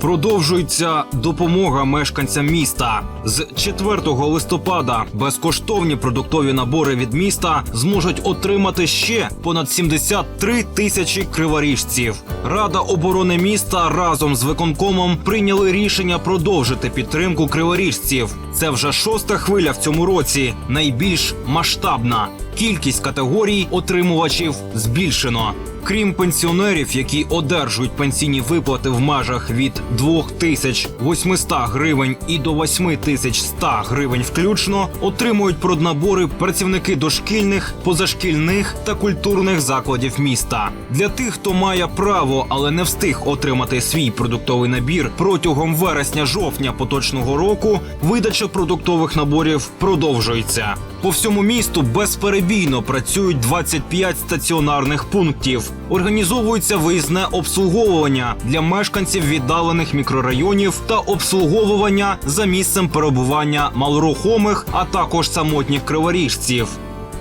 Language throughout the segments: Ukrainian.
Продовжується допомога мешканцям міста з 4 листопада. Безкоштовні продуктові набори від міста зможуть отримати ще понад 73 тисячі криворіжців. Рада оборони міста разом з виконкомом прийняли рішення продовжити підтримку криворіжців. Це вже шоста хвиля в цьому році, найбільш масштабна. Кількість категорій отримувачів збільшено. Крім пенсіонерів, які одержують пенсійні виплати в межах від 2800 гривень і до 8100 гривень включно, отримують проднабори працівники дошкільних, позашкільних та культурних закладів міста. Для тих, хто має право, але не встиг отримати свій продуктовий набір протягом вересня-жовтня поточного року, видача продуктових наборів продовжується. По всьому місту безперебійно працюють 25 стаціонарних пунктів. Організовується виїзне обслуговування для мешканців віддалених мікрорайонів та обслуговування за місцем перебування малорухомих, а також самотніх криворіжців.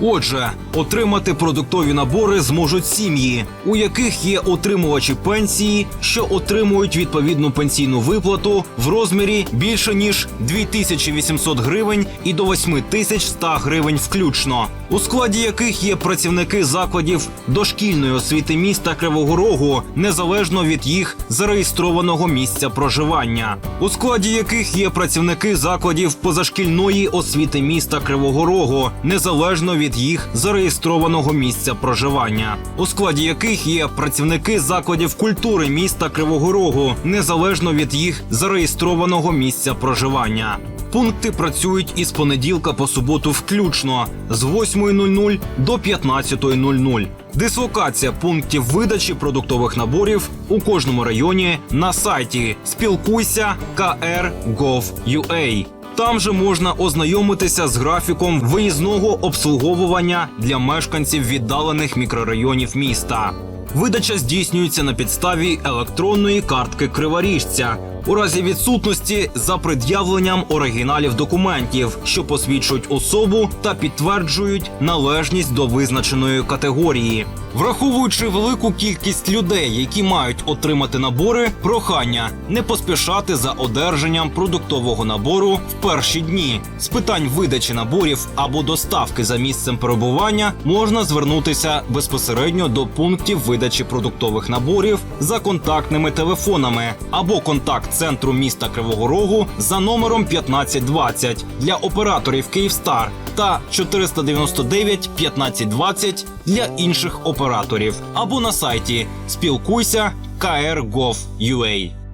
Отже, отримати продуктові набори зможуть сім'ї, у яких є отримувачі пенсії, що отримують відповідну пенсійну виплату в розмірі більше ніж 2800 гривень і до 8100 гривень включно, у складі яких є працівники закладів дошкільної освіти міста Кривого Рогу, незалежно від їх зареєстрованого місця проживання, у складі яких є працівники закладів позашкільної освіти міста Кривого Рогу, незалежно від їх зареєстрованого місця проживання, у складі яких є працівники закладів культури міста Кривого Рогу, незалежно від їх зареєстрованого місця проживання. Пункти працюють із понеділка по суботу включно з 8.00 до 15.00. Дислокація пунктів видачі продуктових наборів у кожному районі на сайті Спілкуйся KR.gov.ua. Там же можна ознайомитися з графіком виїзного обслуговування для мешканців віддалених мікрорайонів міста. Видача здійснюється на підставі електронної картки криворіжця у разі відсутності за пред'явленням оригіналів документів, що посвідчують особу та підтверджують належність до визначеної категорії. Враховуючи велику кількість людей, які мають отримати набори, прохання не поспішати за одержанням продуктового набору в перші дні. З питань видачі наборів або доставки за місцем перебування можна звернутися безпосередньо до пунктів видачі продуктових наборів за контактними телефонами або контакт центру міста Кривого Рогу за номером 1520 для операторів Київстар та 499 1520 для інших операторів або на сайті спілкуйся KR.gov.ua.